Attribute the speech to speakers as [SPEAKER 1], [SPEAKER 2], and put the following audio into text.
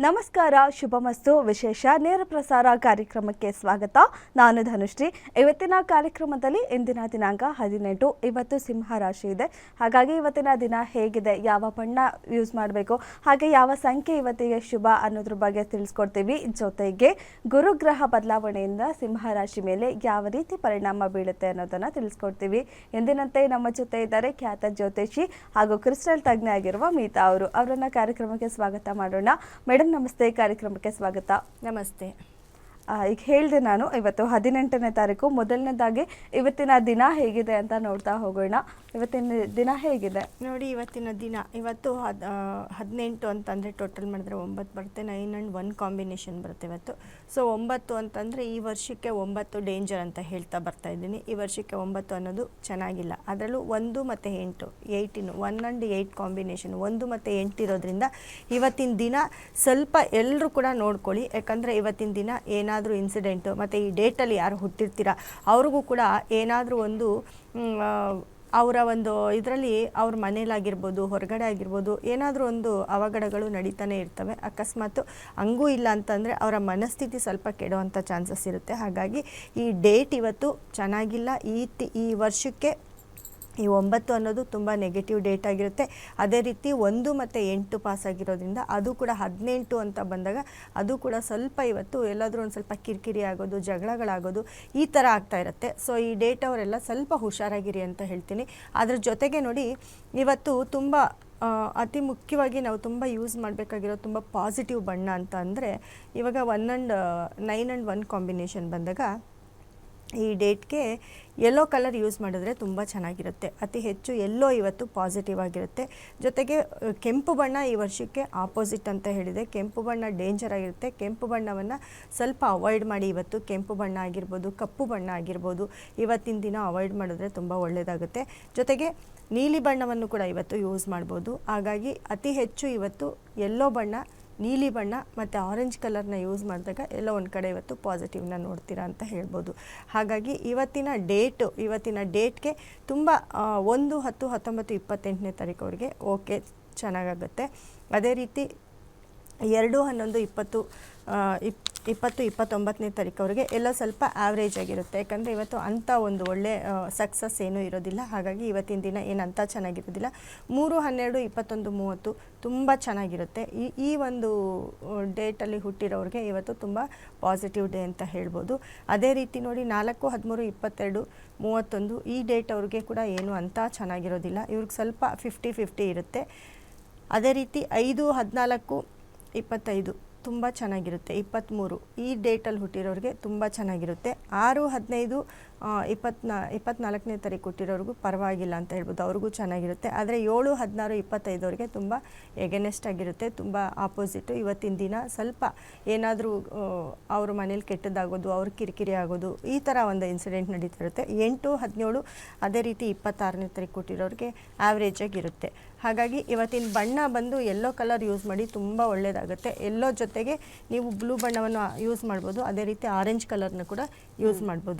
[SPEAKER 1] ನಮಸ್ಕಾರ ಶುಭಮಸ್ತು ವಿಶೇಷ ನೇರ ಪ್ರಸಾರ ಕಾರ್ಯಕ್ರಮಕ್ಕೆ ಸ್ವಾಗತ. ನಾನು ಧನುಶ್ರೀ. ಇವತ್ತಿನ ಕಾರ್ಯಕ್ರಮದಲ್ಲಿ ಇಂದಿನ ದಿನಾಂಕ ಹದಿನೆಂಟು, ಇವತ್ತು ಸಿಂಹ ರಾಶಿ ಇದೆ. ಹಾಗಾಗಿ ಇವತ್ತಿನ ದಿನ ಹೇಗಿದೆ, ಯಾವ ಬಣ್ಣ ಯೂಸ್ ಮಾಡಬೇಕು, ಹಾಗೆ ಯಾವ ಸಂಖ್ಯೆ ಇವತ್ತಿಗೆ ಶುಭ ಅನ್ನೋದ್ರ ಬಗ್ಗೆ ತಿಳಿಸ್ಕೊಡ್ತೀವಿ. ಜೊತೆಗೆ ಗುರುಗ್ರಹ ಬದಲಾವಣೆಯಿಂದ ಸಿಂಹ ರಾಶಿ ಮೇಲೆ ಯಾವ ರೀತಿ ಪರಿಣಾಮ ಬೀಳುತ್ತೆ ಅನ್ನೋದನ್ನು ತಿಳಿಸ್ಕೊಡ್ತೀವಿ. ಎಂದಿನಂತೆ ನಮ್ಮ ಜೊತೆ ಇದ್ದಾರೆ ಖ್ಯಾತ ಜ್ಯೋತಿಷಿ ಹಾಗೂ ಕ್ರಿಸ್ಟಲ್ ತಜ್ಞ ಆಗಿರುವ ಮೀತಾ ಅವರು. ಅವರನ್ನು ಕಾರ್ಯಕ್ರಮಕ್ಕೆ ಸ್ವಾಗತ ಮಾಡೋಣ. ಮೇಡಮ್ ನಮಸ್ತೆ ಕಾರ್ಯಕ್ರಮಕ್ಕೆ ಸ್ವಾಗತ.
[SPEAKER 2] ನಮಸ್ತೆ.
[SPEAKER 1] ಈಗ ಹೇಳಿದೆ ನಾನು, ಇವತ್ತು ಹದಿನೆಂಟನೇ ತಾರೀಕು, ಮೊದಲನೇದಾಗಿ ಇವತ್ತಿನ ದಿನ ಹೇಗಿದೆ ಅಂತ ನೋಡ್ತಾ ಹೋಗೋಣ. ಇವತ್ತಿನ ದಿನ ಹೇಗಿದೆ?
[SPEAKER 2] ನೋಡಿ, ಇವತ್ತಿನ ದಿನ, ಇವತ್ತು ಹದ್ ಹದಿನೆಂಟು ಅಂತಂದರೆ ಟೋಟಲ್ ಮಾಡಿದ್ರೆ ಒಂಬತ್ತು ಬರುತ್ತೆ. ನೈನ್ ಆ್ಯಂಡ್ ಒನ್ ಕಾಂಬಿನೇಷನ್ ಬರುತ್ತೆ ಇವತ್ತು. ಸೊ ಒಂಬತ್ತು ಅಂತಂದರೆ ಈ ವರ್ಷಕ್ಕೆ ಒಂಬತ್ತು ಡೇಂಜರ್ ಅಂತ ಹೇಳ್ತಾ ಬರ್ತಾ ಇದ್ದೀನಿ. ಈ ವರ್ಷಕ್ಕೆ ಒಂಬತ್ತು ಅನ್ನೋದು ಚೆನ್ನಾಗಿಲ್ಲ. ಅದರಲ್ಲೂ ಒಂದು ಮತ್ತು ಎಂಟು eighteen one and eight combination ಒಂದು ಮತ್ತು ಎಂಟು ಇರೋದ್ರಿಂದ ಇವತ್ತಿನ ದಿನ ಸ್ವಲ್ಪ ಎಲ್ಲರೂ ಕೂಡ ನೋಡ್ಕೊಳ್ಳಿ. ಯಾಕಂದರೆ ಇವತ್ತಿನ ದಿನ ಏನಾದರೂ ಇನ್ಸಿಡೆಂಟು ಮತ್ತು ಈ ಡೇಟಲ್ಲಿ ಯಾರು ಹುಟ್ಟಿರ್ತೀರ, ಅವ್ರಿಗೂ ಕೂಡ ಏನಾದರೂ ಒಂದು ಅವರ ಒಂದು ಇದರಲ್ಲಿ ಅವ್ರ ಮನೇಲಾಗಿರ್ಬೋದು, ಹೊರಗಡೆ ಆಗಿರ್ಬೋದು, ಏನಾದರೂ ಒಂದು ಅವಘಡಗಳು ನಡೀತಾನೆ ಇರ್ತವೆ. ಅಕಸ್ಮಾತ್ ಹಂಗೂ ಇಲ್ಲ ಅಂತಂದರೆ ಅವರ ಮನಸ್ಥಿತಿ ಸ್ವಲ್ಪ ಕೆಡುವಂಥ ಚಾನ್ಸಸ್ ಇರುತ್ತೆ. ಹಾಗಾಗಿ ಈ ಡೇಟ್ ಇವತ್ತು ಚೆನ್ನಾಗಿಲ್ಲ. ಈ ಈ ವರ್ಷಕ್ಕೆ ಈ ಒಂಬತ್ತು ಅನ್ನೋದು ತುಂಬ ನೆಗೆಟಿವ್ ಡೇಟ್ ಆಗಿರುತ್ತೆ. ಅದೇ ರೀತಿ ಒಂದು ಮತ್ತು ಎಂಟು ಪಾಸ್ ಆಗಿರೋದ್ರಿಂದ ಅದು ಕೂಡ ಹದಿನೆಂಟು ಅಂತ ಬಂದಾಗ ಅದು ಕೂಡ ಸ್ವಲ್ಪ ಇವತ್ತು ಎಲ್ಲಾದರೂ ಒಂದು ಸ್ವಲ್ಪ ಕಿರಿಕಿರಿ ಆಗೋದು, ಜಗಳಗಳಾಗೋದು ಈ ಥರ ಆಗ್ತಾ ಇರುತ್ತೆ. ಸೊ ಈ ಡೇಟ್ ಅವರೆಲ್ಲ ಸ್ವಲ್ಪ ಹುಷಾರಾಗಿರಿ ಅಂತ ಹೇಳ್ತೀನಿ. ಅದ್ರ ಜೊತೆಗೆ ನೋಡಿ, ಇವತ್ತು ತುಂಬ ಅತಿ ಮುಖ್ಯವಾಗಿ ನಾವು ತುಂಬ ಯೂಸ್ ಮಾಡಬೇಕಾಗಿರೋ ತುಂಬ ಪಾಸಿಟಿವ್ ಬಣ್ಣ ಅಂತ ಅಂದರೆ, ಇವಾಗ one and nine and one combination ಬಂದಾಗ ಈ ಡೇಟ್ಗೆ ಯೆಲ್ಲೋ ಕಲರ್ ಯೂಸ್ ಮಾಡಿದ್ರೆ ತುಂಬ ಚೆನ್ನಾಗಿರುತ್ತೆ. ಅತಿ ಹೆಚ್ಚು ಎಲ್ಲೋ ಇವತ್ತು ಪಾಸಿಟಿವ್ ಆಗಿರುತ್ತೆ. ಜೊತೆಗೆ ಕೆಂಪು ಬಣ್ಣ ಈ ವರ್ಷಕ್ಕೆ ಆಪೋಸಿಟ್ ಅಂತ ಹೇಳಿದೆ. ಕೆಂಪು ಬಣ್ಣ ಡೇಂಜರ್ ಆಗಿರುತ್ತೆ. ಕೆಂಪು ಬಣ್ಣವನ್ನು ಸ್ವಲ್ಪ ಅವಾಯ್ಡ್ ಮಾಡಿ ಇವತ್ತು ಕೆಂಪು ಬಣ್ಣ ಆಗಿರ್ಬೋದು, ಕಪ್ಪು ಬಣ್ಣ ಆಗಿರ್ಬೋದು, ಇವತ್ತಿನ ದಿನ ಅವಾಯ್ಡ್ ಮಾಡಿದ್ರೆ ತುಂಬ ಒಳ್ಳೆಯದಾಗುತ್ತೆ ಜೊತೆಗೆ ನೀಲಿ ಬಣ್ಣವನ್ನು ಕೂಡ ಇವತ್ತು ಯೂಸ್ ಮಾಡ್ಬೋದು. ಹಾಗಾಗಿ ಅತಿ ಹೆಚ್ಚು ಇವತ್ತು ಎಲ್ಲೋ ಬಣ್ಣ ನೀಲಿ ಬಣ್ಣ ಮತ್ತು ಆರೆಂಜ್ ಕಲರ್ನ ಯೂಸ್ ಮಾಡಿದಾಗ ಎಲ್ಲ ಒಂದು ಕಡೆ ಇವತ್ತು ಪಾಸಿಟಿವ್ನ ನೋಡ್ತೀರಾ ಅಂತ ಹೇಳ್ಬೋದು. ಹಾಗಾಗಿ ಇವತ್ತಿನ ಡೇಟು ಇವತ್ತಿನ ಡೇಟ್ಗೆ ತುಂಬ ಒಂದು ಹತ್ತು ಹತ್ತೊಂಬತ್ತು ಇಪ್ಪತ್ತೆಂಟನೇ ತಾರೀಕುವರೆಗೆ ಓಕೆ ಚೆನ್ನಾಗಾಗುತ್ತೆ. ಅದೇ ರೀತಿ ಎರಡು, ಹನ್ನೊಂದು, ಇಪ್ಪತ್ತು ಇಪ್, ಇಪ್ಪತ್ತು, ಇಪ್ಪತ್ತೊಂಬತ್ತನೇ ತಾರೀಕವರೆಗೆ ಎಲ್ಲ ಸ್ವಲ್ಪ ಆವ್ರೇಜ್ ಆಗಿರುತ್ತೆ. ಯಾಕಂದರೆ ಇವತ್ತು ಅಂಥ ಒಂದು ಒಳ್ಳೆ ಸಕ್ಸಸ್ ಏನೂ ಇರೋದಿಲ್ಲ. ಹಾಗಾಗಿ ಇವತ್ತಿನ ದಿನ ಏನಂತ ಚೆನ್ನಾಗಿರೋದಿಲ್ಲ. ಮೂರು, ಹನ್ನೆರಡು, ಇಪ್ಪತ್ತೊಂದು, ಮೂವತ್ತು ತುಂಬ ಚೆನ್ನಾಗಿರುತ್ತೆ. ಈ ಈ ಒಂದು ಡೇಟಲ್ಲಿ ಹುಟ್ಟಿರೋರಿಗೆ ಇವತ್ತು ತುಂಬ ಪಾಸಿಟಿವ್ ಡೇ ಅಂತ ಹೇಳ್ಬೋದು. ಅದೇ ರೀತಿ ನೋಡಿ, ನಾಲ್ಕು, ಹದಿಮೂರು, ಇಪ್ಪತ್ತೆರಡು, ಮೂವತ್ತೊಂದು ಈ ಡೇಟ್ ಅವ್ರಿಗೆ ಕೂಡ ಏನು ಅಂತ ಚೆನ್ನಾಗಿರೋದಿಲ್ಲ. ಇವ್ರಿಗೆ ಸ್ವಲ್ಪ ಫಿಫ್ಟಿ ಫಿಫ್ಟಿ ಇರುತ್ತೆ. ಅದೇ ರೀತಿ ಐದು, ಹದಿನಾಲ್ಕು ಇಪ್ಪತ್ತೈದು. ತುಂಬ ಚೆನ್ನಾಗಿರುತ್ತೆ. ಇಪ್ಪತ್ತ್ಮೂರು ಈ ಡೇಟಲ್ಲಿ ಹುಟ್ಟಿರೋರಿಗೆ ತುಂಬ ಚೆನ್ನಾಗಿರುತ್ತೆ. ಆರು ಹದಿನೈದು ಇಪ್ಪತ್ನಾ ಇಪ್ಪತ್ನಾಲ್ಕನೇ ತಾರೀಕು ಕೊಟ್ಟಿರೋರಿಗೂ ಪರವಾಗಿಲ್ಲ ಅಂತ ಹೇಳ್ಬೋದು. ಅವ್ರಿಗೂ ಚೆನ್ನಾಗಿರುತ್ತೆ. ಆದರೆ ಏಳು ಹದಿನಾರು ಇಪ್ಪತ್ತೈದವ್ರಿಗೆ ತುಂಬ ಎಗೆನೆಸ್ಟ್ ಆಗಿರುತ್ತೆ ತುಂಬ ಆಪೋಸಿಟು ಇವತ್ತಿನ ದಿನ ಸ್ವಲ್ಪ ಏನಾದರೂ ಅವ್ರ ಮನೇಲಿ ಕೆಟ್ಟದಾಗೋದು ಅವ್ರ ಕಿರಿಕಿರಿ ಆಗೋದು ಈ ಥರ ಒಂದು ಇನ್ಸಿಡೆಂಟ್ ನಡೀತಾ ಇರುತ್ತೆ. ಎಂಟು ಹದಿನೇಳು ಅದೇ ರೀತಿ ಇಪ್ಪತ್ತಾರನೇ ತಾರೀಕು ಕೊಟ್ಟಿರೋರಿಗೆ ಆವ್ರೇಜ್ ಆಗಿರುತ್ತೆ. ಹಾಗಾಗಿ ಇವತ್ತಿನ ಬಣ್ಣ ಬಂದು ಎಲ್ಲೋ ಕಲರ್ ಯೂಸ್ ಮಾಡಿ ತುಂಬ ಒಳ್ಳೆಯದಾಗುತ್ತೆ ಎಲ್ಲೋ ಜೊತೆಗೆ ನೀವು ಬ್ಲೂ ಬಣ್ಣವನ್ನು ಯೂಸ್ ಮಾಡ್ಬೋದು ಅದೇ ರೀತಿ ಆರೆಂಜ್ ಕಲರ್ನ ಕೂಡ ಯೂಸ್ ಮಾಡ್ಬೋದು.